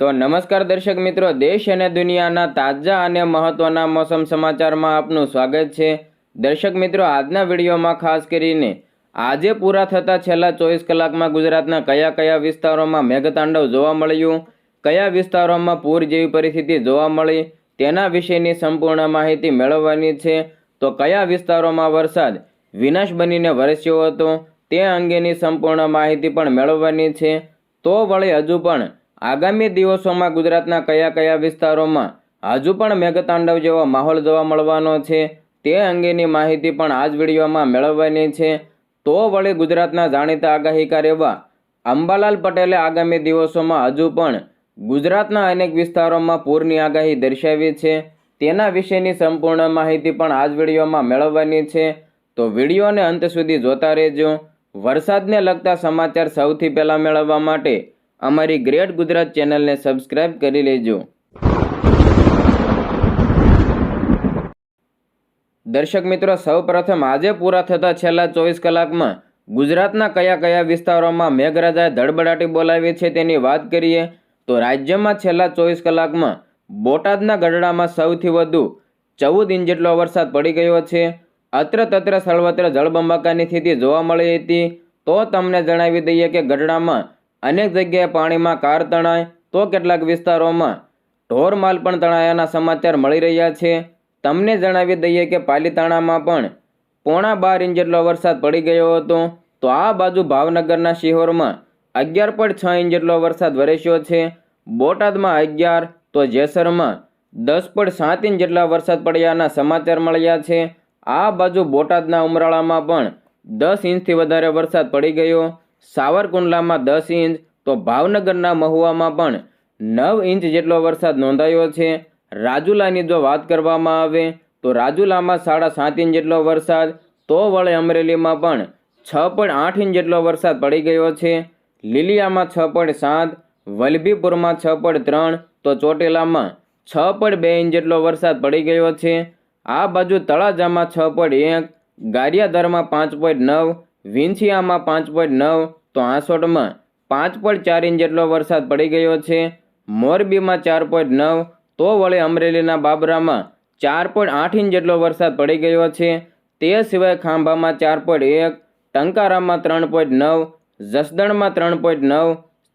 તો નમસ્કાર દર્શક મિત્રો, દેશ અને દુનિયાના તાજા અને મહત્વના મોસમ સમાચારમાં આપનું સ્વાગત છે. દર્શક મિત્રો, આજના વિડીયોમાં ખાસ કરીને આજે પૂરા થતા છેલ્લા ચોવીસ કલાકમાં ગુજરાતના કયા કયા વિસ્તારોમાં મેઘતાંડવ જોવા મળ્યું, કયા વિસ્તારોમાં પૂર જેવી પરિસ્થિતિ જોવા મળી, તેના વિશેની સંપૂર્ણ માહિતી મેળવવાની છે. તો કયા વિસ્તારોમાં વરસાદ વિનાશ બનીને વરસ્યો હતો, તે અંગેની સંપૂર્ણ માહિતી પણ મેળવવાની છે. તો વળી હજુ પણ આગામી દિવસોમાં ગુજરાતના કયા કયા વિસ્તારોમાં હજુ પણ મેઘતાંડવ જેવો માહોલ જોવા મળવાનો છે તે અંગેની માહિતી પણ આ જ વિડીયોમાં મેળવવાની છે. તો વળી ગુજરાતના જાણીતા આગાહીકાર એવા અંબાલાલ પટેલે આગામી દિવસોમાં હજુ પણ ગુજરાતના અનેક વિસ્તારોમાં પૂરની આગાહી દર્શાવી છે. તેના વિશેની સંપૂર્ણ માહિતી પણ આ જ વિડીયોમાં મેળવવાની છે. તો વિડીયોને અંત સુધી જોતા રહેજો. વરસાદને લગતા સમાચાર સૌથી પહેલાં મેળવવા માટે અમારી ગ્રેટ ગુજરાત ચેનલને સબસ્ક્રાઇબ કરી લેજો. દર્શક મિત્રો, સૌપ્રથમ આજે પૂરા થતા છેલ્લા ચોવીસ કલાકમાં ગુજરાતના કયા કયા વિસ્તારોમાં મેઘરાજાએ ધડબડાટી બોલાવી છે તેની વાત કરીએ તો રાજ્યમાં છેલ્લા ચોવીસ કલાકમાં બોટાદના ગઢડામાં સૌથી વધુ ચૌદ ઇંચ જેટલો વરસાદ પડી ગયો છે. અત્ર તત્ર સર્વત્ર જળબંબાકારની સ્થિતિ જોવા મળી હતી. તો તમને જણાવી દઈએ કે ગઢડામાં અનેક જગ્યાએ પાણીમાં કાર તણાય, તો કેટલાક વિસ્તારોમાં ઢોરમાલ પણ તણાયાના સમાચાર મળી રહ્યા છે. તમને જણાવી દઈએ કે પાલીતાણામાં પણ પોણા બાર ઇંચ જેટલો વરસાદ પડી ગયો હતો. તો આ બાજુ ભાવનગરના શિહોરમાં અગિયાર પોઈન્ટ છ ઇંચ જેટલો વરસાદ વરસ્યો છે. બોટાદમાં અગિયાર, તો જેસરમાં દસ પોઈન્ટ સાત ઇંચ જેટલા વરસાદ પડ્યાના સમાચાર મળ્યા છે. આ બાજુ બોટાદના ઉમરાળામાં પણ દસ ઇંચથી વધારે વરસાદ પડી ગયો. સાવરકુંડલામાં દસ ઇંચ, તો ભાવનગરના મહુવામાં પણ નવ ઇંચ જેટલો વરસાદ નોંધાયો છે. રાજુલાની જો વાત કરવામાં આવે, તો રાજુલામાં સાડા સાત ઇંચ જેટલો વરસાદ, તો વળે અમરેલીમાં પણ છ પોઈન્ટ આઠ ઇંચ જેટલો વરસાદ પડી ગયો છે. લીલિયામાં છ પોઈન્ટ સાત, વલભીપુરમાં છ પોઈન્ટ ત્રણ, તો ચોટીલામાં છ પોઈન્ટ બે ઇંચ જેટલો વરસાદ પડી ગયો છે. આ બાજુ તળાજામાં છ પોઈન્ટ એક ગારિયાદરમાં પાંચ પોઈન્ટ નવ વિંછિયામાં પાંચ પોઈન્ટ નવ, તો આસોટમાં પાંચ પોઈન્ટ ચાર ઇંચ જેટલો વરસાદ પડી ગયો છે. મોરબીમાં ચાર પોઈન્ટ નવ, તો વળી અમરેલીના બાબરામાં ચાર પોઈન્ટ આઠ ઇંચ જેટલો વરસાદ પડી ગયો છે. તે સિવાય ખાંભામાં ચાર પોઈન્ટ એક, ટંકારામાં ત્રણ પોઈન્ટ નવ, જસદણમાં ત્રણ પોઈન્ટ નવ,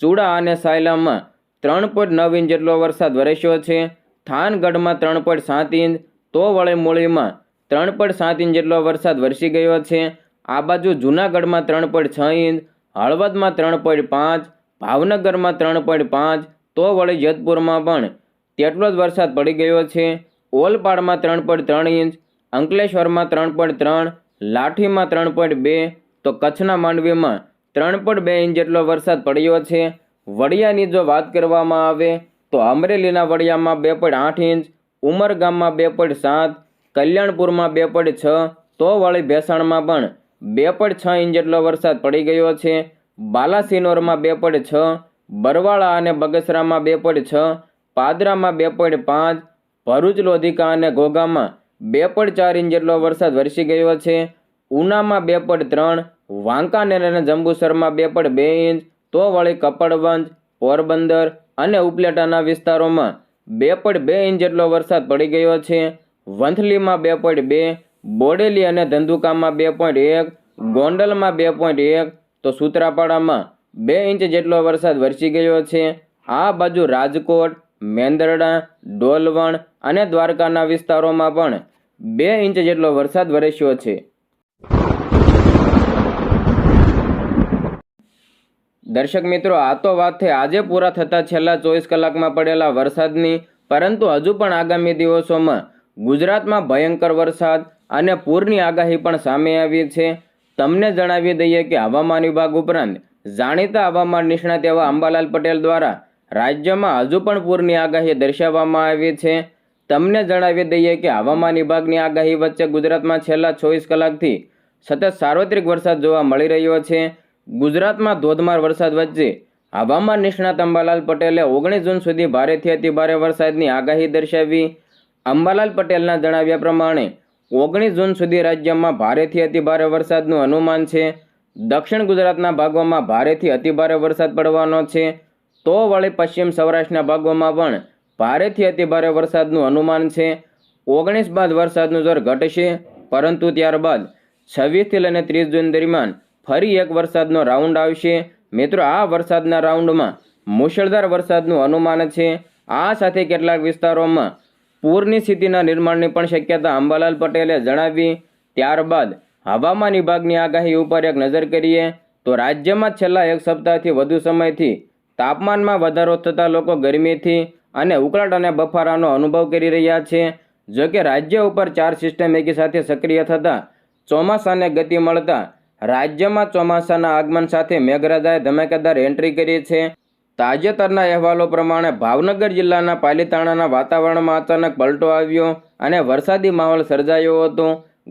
ચૂડા અને સાયલામાં ત્રણ પોઈન્ટ નવ ઇંચ જેટલો વરસાદ વરસ્યો છે. થાનગઢમાં ત્રણ પોઈન્ટ સાત ઇંચ, તો વળી મૂળીમાં ત્રણ પોઈન્ટ સાત ઇંચ જેટલો વરસાદ વરસી ગયો છે. આ બાજુ જૂનાગઢમાં ત્રણ પોઈન્ટ છ ઇંચ, હળવદમાં ત્રણ પોઈન્ટ પાંચ, ભાવનગરમાં ત્રણ પોઈન્ટ પાંચ, તો વળી જેતપુરમાં પણ તેટલો જ વરસાદ પડી ગયો છે. ઓલપાડમાં ત્રણ પોઈન્ટ ત્રણ ઇંચ, અંકલેશ્વરમાં ત્રણ પોઈન્ટ ત્રણ, લાઠીમાં ત્રણ પોઈન્ટ બે, તો કચ્છના માંડવીમાં ત્રણ પોઈન્ટ બે ઇંચ જેટલો વરસાદ પડ્યો છે. વડિયાની જો વાત કરવામાં આવે, તો અમરેલીના વડિયામાં બે પોઈન્ટ આઠ ઇંચ, ઉમરગામમાં બે પોઈન્ટ સાત, કલ્યાણપુરમાં બે પોઈન્ટ છ, તો વળી ભેસાણમાં પણ બે પોઈન્ટ છ ઇંચ જેટલો વરસાદ પડી ગયો છે. બાલાસિનોરમાં બે પોઈન્ટ છ, બરવાળા અને બગસરામાં બે પોઈન્ટ છ, પાદરામાં બે પોઈન્ટ પાંચ, ભરૂચ, લોધિકા અને ઘોઘામાં બે પોઈન્ટ ચાર ઇંચ જેટલો વરસાદ વરસી ગયો છે. ઉનામાં બે પોઈન્ટ ત્રણ, વાંકાનેર અને જંબુસરમાં બે પોઈન્ટ બે ઇંચ તો વળી કપડવંજ, પોરબંદર અને ઉપલેટાના વિસ્તારોમાં બે પોઈન્ટ બે ઇંચ જેટલો વરસાદ પડી ગયો છે. વંથલીમાં બે પોઈન્ટ બે બોડેલી અને ધંધુકામાં બે પોઈન્ટ એક, ગોંડલમાં બે પોઈન્ટ એક, તો સુત્રાપાડામાં બે ઇંચ જેટલો વરસાદ વરસી ગયો છે. આ બાજુ રાજકોટ, મેંદરડા, ડોલવણ અને દ્વારકાના વિસ્તારોમાં પણ બે ઇંચ જેટલો વરસાદ વરસ્યો છે. દર્શક મિત્રો, આ તો વાત થઈ આજે પૂરા થતા છેલ્લા ચોવીસ કલાકમાં પડેલા વરસાદની, પરંતુ હજુ પણ આગામી દિવસોમાં ગુજરાતમાં ભયંકર વરસાદ અને પૂરની આગાહી પણ સામે આવી છે. તમને જણાવી દઈએ કે હવામાન વિભાગ ઉપરાંત જાણીતા હવામાન નિષ્ણાત એવા અંબાલાલ પટેલ દ્વારા રાજ્યમાં હજુ પણ પૂરની આગાહી દર્શાવવામાં આવી છે. તમને જણાવી દઈએ કે હવામાન વિભાગની આગાહી વચ્ચે ગુજરાતમાં છેલ્લા ચોવીસ કલાકથી સતત સાર્વત્રિક વરસાદ જોવા મળી રહ્યો છે. ગુજરાતમાં ધોધમાર વરસાદ વચ્ચે હવામાન નિષ્ણાત અંબાલાલ પટેલે ઓગણીસ જૂન સુધી ભારેથી અતિભારે વરસાદની આગાહી દર્શાવી. અંબાલાલ પટેલના જણાવ્યા પ્રમાણે ઓગણીસ જૂન સુધી રાજ્યમાં ભારેથી અતિભારે વરસાદનું અનુમાન છે. દક્ષિણ ગુજરાતના ભાગોમાં ભારેથી અતિભારે વરસાદ પડવાનો છે. તો વળી પશ્ચિમ સૌરાષ્ટ્રના ભાગોમાં પણ ભારેથી અતિભારે વરસાદનું અનુમાન છે. ઓગણીસ બાદ વરસાદનું જોર ઘટશે, પરંતુ ત્યારબાદ છવ્વીસથી લઈને ત્રીસ જૂન દરમિયાન ફરી એક વરસાદનો રાઉન્ડ આવશે. મિત્રો, આ વરસાદના રાઉન્ડમાં મુશળધાર વરસાદનું અનુમાન છે. આ સાથે કેટલાક વિસ્તારોમાં પૂરની સ્થિતિના નિર્માણની પણ શક્યતા અંબાલાલ પટેલે જણાવી. ત્યારબાદ હવામાન વિભાગની આગાહી ઉપર એક નજર કરીએ તો રાજ્યમાં છેલ્લા એક સપ્તાહથી વધુ સમયથી તાપમાનમાં વધારો થતાં લોકો ગરમીથી અને ઉકળાટ અને બફારાનો અનુભવ કરી રહ્યા છે. જો કે રાજ્ય ઉપર ચાર સિસ્ટમ એકી સાથે સક્રિય થતાં ચોમાસાને ગતિ મળતા રાજ્યમાં ચોમાસાના આગમન સાથે મેઘરાજાએ ધમાકેદાર એન્ટ્રી કરી છે. તાજેતરના અહેવાલો પ્રમાણે ભાવનગર જિલ્લાના પાલીતાણાના વાતાવરણમાં અચાનક પલટો આવ્યો અને વરસાદી માહોલ સર્જાયો હતો.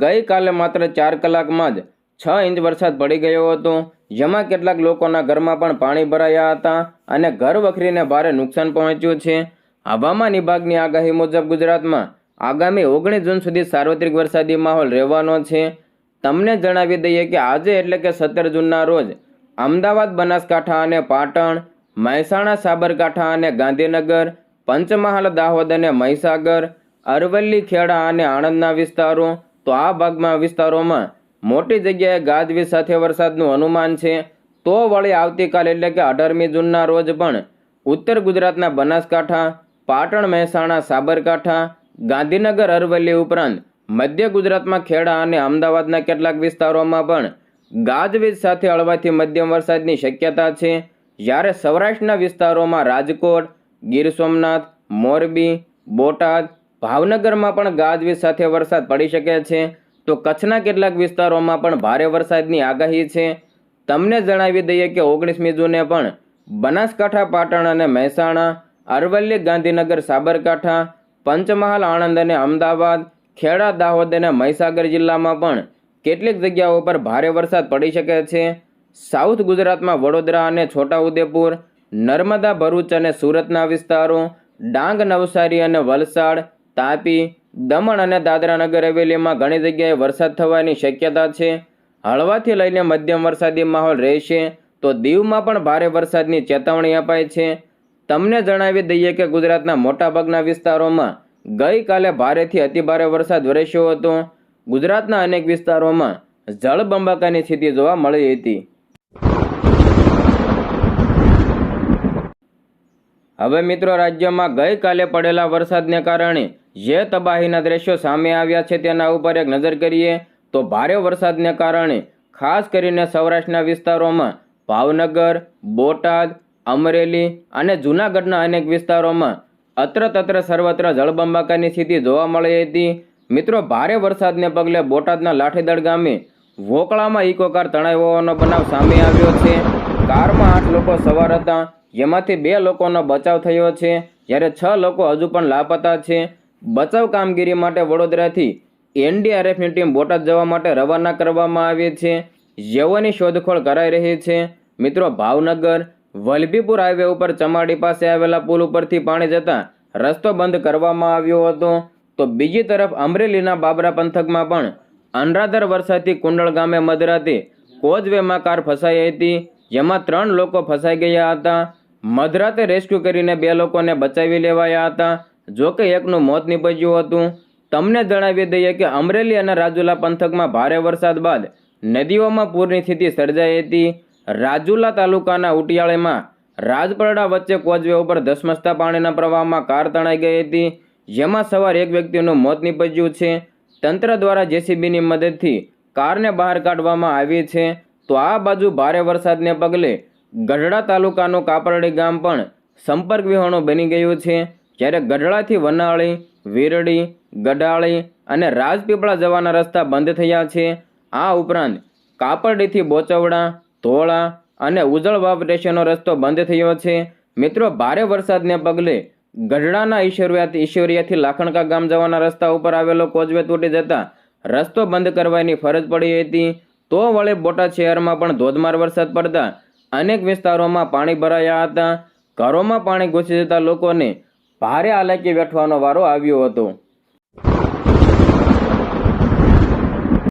ગઈકાલે માત્ર ચાર કલાકમાં જ છ ઇંચ વરસાદ પડી ગયો હતો. જેમાં કેટલાક લોકોના ઘરમાં પણ પાણી ભરાયા હતા અને ઘર વખરીને ભારે નુકસાન પહોંચ્યું છે. હવામાન વિભાગની આગાહી મુજબ ગુજરાતમાં આગામી ઓગણીસ જૂન સુધી સાર્વત્રિક વરસાદી માહોલ રહેવાનો છે. તમને જણાવી દઈએ કે આજે એટલે કે સત્તર જૂનના રોજ અમદાવાદ, બનાસકાંઠા અને પાટણ મહેસાણા, સાબરકાંઠા અને ગાંધીનગર, પંચમહાલ, દાહોદ અને મહીસાગર, અરવલ્લી, ખેડા અને આણંદના વિસ્તારો. તો આ ભાગમાં વિસ્તારોમાં મોટી જગ્યાએ ગાજવીજ સાથે વરસાદનું અનુમાન છે. તો વળી આવતીકાલ એટલે કે અઢારમી જૂનના રોજ પણ ઉત્તર ગુજરાતના બનાસકાંઠા, પાટણ, મહેસાણા, સાબરકાંઠા, ગાંધીનગર, અરવલ્લી ઉપરાંત મધ્ય ગુજરાતમાં ખેડા અને અમદાવાદના કેટલાક વિસ્તારોમાં પણ ગાજવીજ સાથે હળવાથી મધ્યમ વરસાદની શક્યતા છે. જ્યારે સૌરાષ્ટ્રના વિસ્તારોમાં રાજકોટ, ગીર સોમનાથ, મોરબી, બોટાદ, ભાવનગરમાં પણ ગાજવીજ સાથે વરસાદ પડી શકે છે, તો કચ્છના કેટલાક વિસ્તારોમાં પણ ભારે વરસાદની આગાહી છે. તમને જણાવી દઈએ કે ઓગણીસમી જૂને પણ બનાસકાંઠા, પાટણ અને મહેસાણા, અરવલ્લી, ગાંધીનગર, સાબરકાંઠા, પંચમહાલ, આણંદ અને અમદાવાદ, ખેડા, દાહોદ અને મહીસાગર જિલ્લામાં પણ કેટલીક જગ્યાઓ પર ભારે વરસાદ પડી શકે છે. સાઉથ ગુજરાતમાં વડોદરા અને છોટાઉદેપુર, નર્મદા ભરૂચ અને સુરતના વિસ્તારો, ડાંગ, નવસારી અને વલસાડ, તાપી, દમણ અને દાદરા નગર હવેલીમાં ઘણી જગ્યાએ વરસાદ થવાની શક્યતા છે. હળવાથી લઈને મધ્યમ વરસાદી માહોલ રહેશે, તો દીવમાં પણ ભારે વરસાદની ચેતવણી અપાઈ છે. તમને જણાવી દઈએ કે ગુજરાતના મોટાભાગના વિસ્તારોમાં ગઈકાલે ભારેથી અતિભારે વરસાદ વરસ્યો હતો. ગુજરાતના અનેક વિસ્તારોમાં જળબંબાકાની સ્થિતિ જોવા મળી હતી. હવે મિત્રો રાજ્યમાં ગઈકાલે પડેલા વરસાદને કારણે જે તબાહીના દ્રશ્યો સામે આવ્યા છે તેના ઉપર એક નજર કરીએ તો ભારે વરસાદને કારણે ખાસ કરીને સૌરાષ્ટ્રના વિસ્તારોમાં ભાવનગર, બોટાદ, અમરેલી અને જૂનાગઢના અનેક વિસ્તારોમાં અત્ર તત્ર સર્વત્ર જળબંબાકારની સ્થિતિ જોવા મળી હતી. મિત્રો, ભારે વરસાદને પગલે બોટાદના લાઠીદળ ગામે વોકળામાં ઇકોકાર તણાઈ હોવાનો બનાવ સામે આવ્યો છે. કારમાં આઠ લોકો સવાર હતા. જેમાંથી બે લોકોનો બચાવ થયો છે, જ્યારે છ લોકો હજુ પણ લાપતા છે. બચાવ કામગીરી માટે વડોદરાથી એનડીઆરએફની ટીમ બોટાદ જવા માટે રવાના કરવામાં આવી છે. જેઓની શોધખોળ કરાઈ રહી છે. મિત્રો, ભાવનગર, વલભીપુર હાઈવે ઉપર ચમાડી પાસે આવેલા પુલ ઉપરથી પાણી જતા રસ્તો બંધ કરવામાં આવ્યો હતો. તો બીજી તરફ અમરેલીના બાબરા પંથકમાં પણ અનરાધાર વરસાદથી કુંડળ ગામે મધરાતે કોઝવેમાં કાર ફસાઈ હતી, જેમાં ત્રણ લોકો ફસાઈ ગયા હતા. મધરાતે રેસ્ક્યુ કરીને બે લોકોને બચાવી લેવાયા હતા. જોકે એકનું મોત નીપજ્યું હતું. તમને જણાવી દઈએ કે અમરેલી અને રાજુલા પંથકમાં ભારે વરસાદ બાદ નદીઓમાં પૂરની સ્થિતિ સર્જાઈ હતી. રાજુલા તાલુકાના ઉટિયાળેમાં રાજપરડા વચ્ચે કોજવે ઉપર ધસમસતા પાણીના પ્રવાહમાં કાર તણાઈ ગઈ હતી, જેમાં સવાર એક વ્યક્તિનું મોત નીપજ્યું છે. તંત્ર દ્વારા જેસીબીની મદદથી કારને બહાર કાઢવામાં આવી છે. તો આ બાજુ ભારે વરસાદને પગલે ગઢડા તાલુકાનું કાપરડી ગામ પણ સંપર્ક વિહોણું બની ગયું છે. જ્યારે ગઢડાથી વનાળી વીરડી ગઢાળી અને રાજપીપળા જવાના રસ્તા બંધ થયા છે. આ ઉપરાંત કાપરડીથી બોચવડા, ધોળા અને ઉજળવાવ સ્ટેશનનો રસ્તો બંધ થયો છે. મિત્રો, ભારે વરસાદને પગલે ગઢડાના ઈશ્વરિયાથી ઈશ્વરિયાથી લાખણકા ગામ જવાના રસ્તા ઉપર આવેલો કોઝવે તૂટી જતા રસ્તો બંધ કરવાની ફરજ પડી હતી. તો વળે બોટાદ શહેરમાં પણ ધોધમાર વરસાદ પડતા અનેક વિસ્તારોમાં પાણી ભરાયા હતા. ઘરોમાં પાણી ઘૂસી જતા લોકોને ભારે હાલાકી વેઠવાનો વારો આવ્યો હતો.